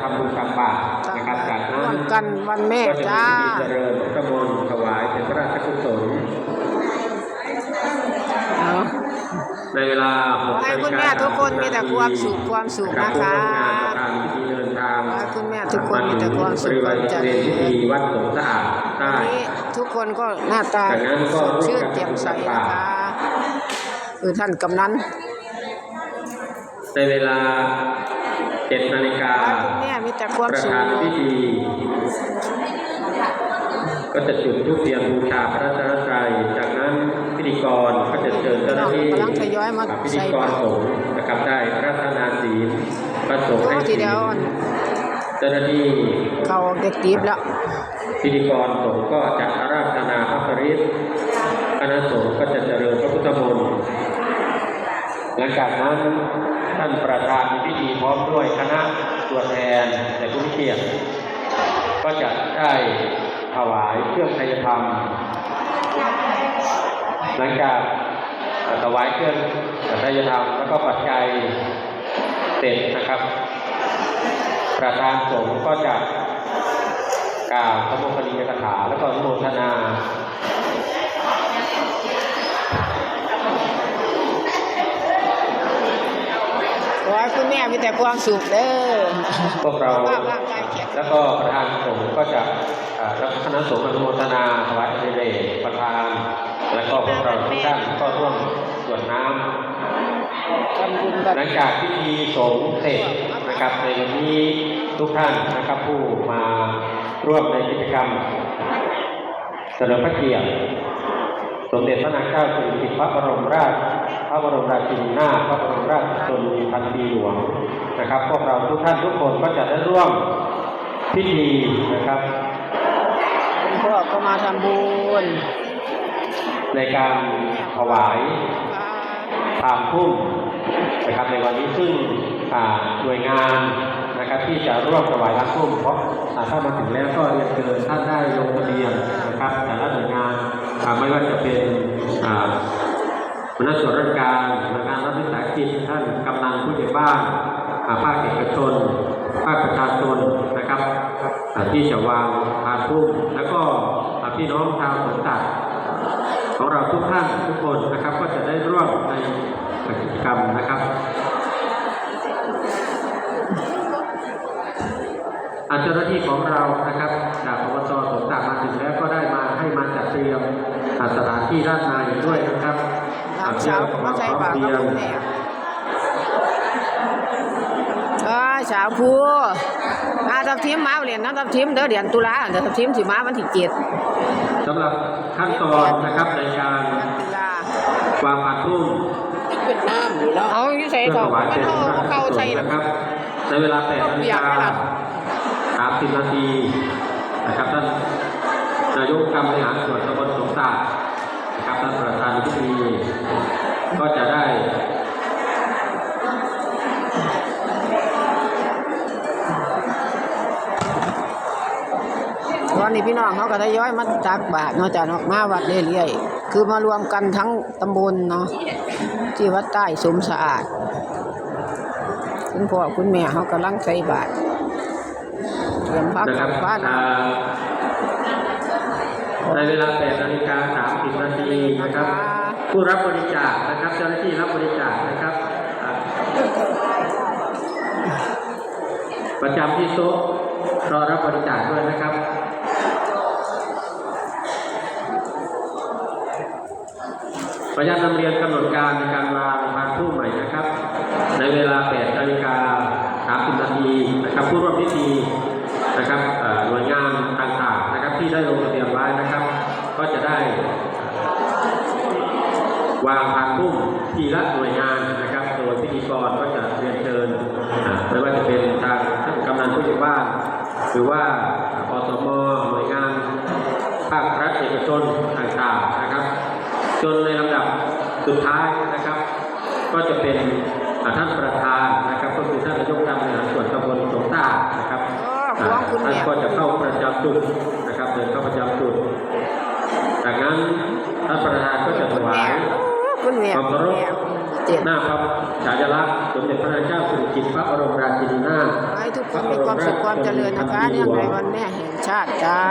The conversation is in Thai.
ทำบุญตักบาตรนะครับจากนั้นร่วมกันวันแม่ก็จะจ้ามีพิธีเจริญพระมนต์ถวายเป็นพระราชกุศลเนาะในเวลาขอให้คุณแม่ทุกคนมีแต่ความสุขความสุขรับนะคะผู้ร่วมงานประธานพิธีเดินทางขอให้คุณแม่ทุกคนมีแต่ความสุขความเจริญบริเวณพิธีวัดสงสะอาดใต้วันนี้ทุกคนก็หน้าตาจากนั้นก็สดชื่นร่วมกันแจ่มใสนะคะคือท่านกำนันในเวลา เจ็ดนาฬิกาขอให้คุณแม่มีแต่ความประสุขธานพิธีก็จะจุดธูปเทียนบูชาพระรัตนตรัยจากนั้นพิธีกรก็จะเชิญเจ้าหน้าที่กำลังทยอยมาพิใส่ธีกรบาตรสงฆ์นะครับได้รัตนาศีลประสงค์โอ้ให้ทีศีลเดียวเจ้าหน้าที่เขาเด็กตีบแล้วพิธีกรสงฆ์ก็จะอาราธนาพระปริตคณะสงฆ์ก็จะเจริญพระพุทธมนต์ หลังจากนั้นท่านประธานพิธีพร้อมด้วยคณะตัวแทนและผู้มีเกียรติก็จะได้ถวายเครื่องไทยธรรม หลังจากถวายเครื่องไทยธรรมแล้วก็ปัจจัยเสร็จนะครับ ประธานสงฆ์ก็จะกล่าวสมุคณียกถาแล้วก็โมทนา ให้คุณแม่มีแต่ความสุขเด้อพวกเราแล้วก็ประธานสงฆ์ก็จะอ่าแล้วคณะสงฆ์อนุโมทนาถวายอภิเรกประธาน แล้วก็พวกเราทุกท่านก็ร่วมสวดน้ำหลังจากพิธีสงฆ์เสร็จนะครับในวันนี้ทุกท่านนะครับผู้มาร่วมในกิจกรรมเฉลิมพระเกียรติสมเด็จพระนางเจ้าสิริกิติ์พระบรมราช ระบรมราชินีนาถพระบรมราชชนนีพันปีหลวงนะครับ พวกเราทุกท่านทุกคนก็จะได้ร่วมพิธีนะครับคุณพ่อก็มาทำบุญในการถวายทางพุ่มนะครับในวันนี้ซึ่งอ่าหน่วยงานนะครับที่จะร่วมถวายทางพุ่มเพราะอ่าถ้ามาถึงแล้วก็เรียนเชิญท่านได้ลงทะเบียนนะครับแต่ละหน่วยงานอ่าไม่ว่าจะเป็นอ่า หัวหน้าส่วนราชการหน่วยงานรัฐวิสาหกิจท่านกำนันผู้ใหญ่บ้านอ่าภาคเอกชน ภาคประชาชนนะครับอ่าที่จะวางทางพุ่มแล้วก็อ่าพี่น้องชาวสวนสัตว์ของเราทุกท่านทุกคนนะครับก็จะได้ร่วมในกิจกรรมนะครับอาเจ้าหน้าที่ของเรานะครับจากอบตสมศัดิ์มาถึงแล้วก็ได้มาให้มาจัดเตรียมสถานที่ด้านในด้วยนะครับ หลานสาวก็มาใส่บาตรกับคุณแม่เอ้ยสาวผู้อาทับทิมมาเรียนน้ำทับทิมเด้อเดือนตุลาเดี๋ยวทับทิมสิมาวันที่เจ็ดสำหรับขั้นตอนนะครับในการตุลาวางผักทุ่มเป็นน้ำอยู่แล้วเอาอยู่ใส่เพื่อเขาถวายมัเป็นนเอาพระราชเข้ากุศใส่ลแล้วนะครับในเวลา8นาฬิกา30นาทีนะครับท่านนายกกรรมบริหารส่วนตำบลสงสาร นะครับท่านประธานพิธีก็จะได้ ตอนนี้พี่น้องเขาก็ทยอยมาตักบาตรเนาะจ้ะเนาะมาวัดเรื่อยๆคือมารวมกันทั้งตำบลเนาะที่วัดใต้สมสะอาด คุณพ่อคุณแม่เขากำลังใส่บาตรเตรียมพักนะคกัรับบ้าน ในเวลา8นาฬิกา 30นาทีนะครับ ผู้รับบริจาคนะครับ เจ้าหน้าที่รับบริจาคนะครับประจำที่โต๊ะรอรับบริจาคด้วยนะครับขออนุญาตนำเรียนกำหนดการในการวางพานผู้ใหม่นะครับ ในเวลา8นาฬิกา30นาทีนะครับผู้ร่วมพิธีนะครับเอ่อหน่วยงานต่างๆนะครับ ที่ได้ลงทะเบียนไว้นะครับ ก็จะได้ วางพานพุ่มทีละหน่วยงานนะครับโดยพิธีกรก็จะเรียนเชิญไม่ว่าจะเป็นทางท่านกำนันผู้ใหญ่บ้านหรือว่าอสมหน่วยงานภาครัฐเอกชนต่างๆนะครับ จนในลำดับสุดท้ายนะครับ ก็จะเป็นท่านประธานนะครับ ก็คือท่านนายกการบริหารส่วนตำบลสงตานะครับท่านก็จะเข้าประจำจุดนะครับเดินเข้าประจำจุดจากนั้นท่านประธานก็จะถวาย คุณแม่ความเคารพแม่ใจต้นหน้าพระฉายาลักษณ์สมเด็จพระนางเจ้าสิริกิติ์พระบรมราชินีนาถให้ทุกคนมีความสุขความเจริญนะคะเนื่องในวันแม่แห่งชาติจ้า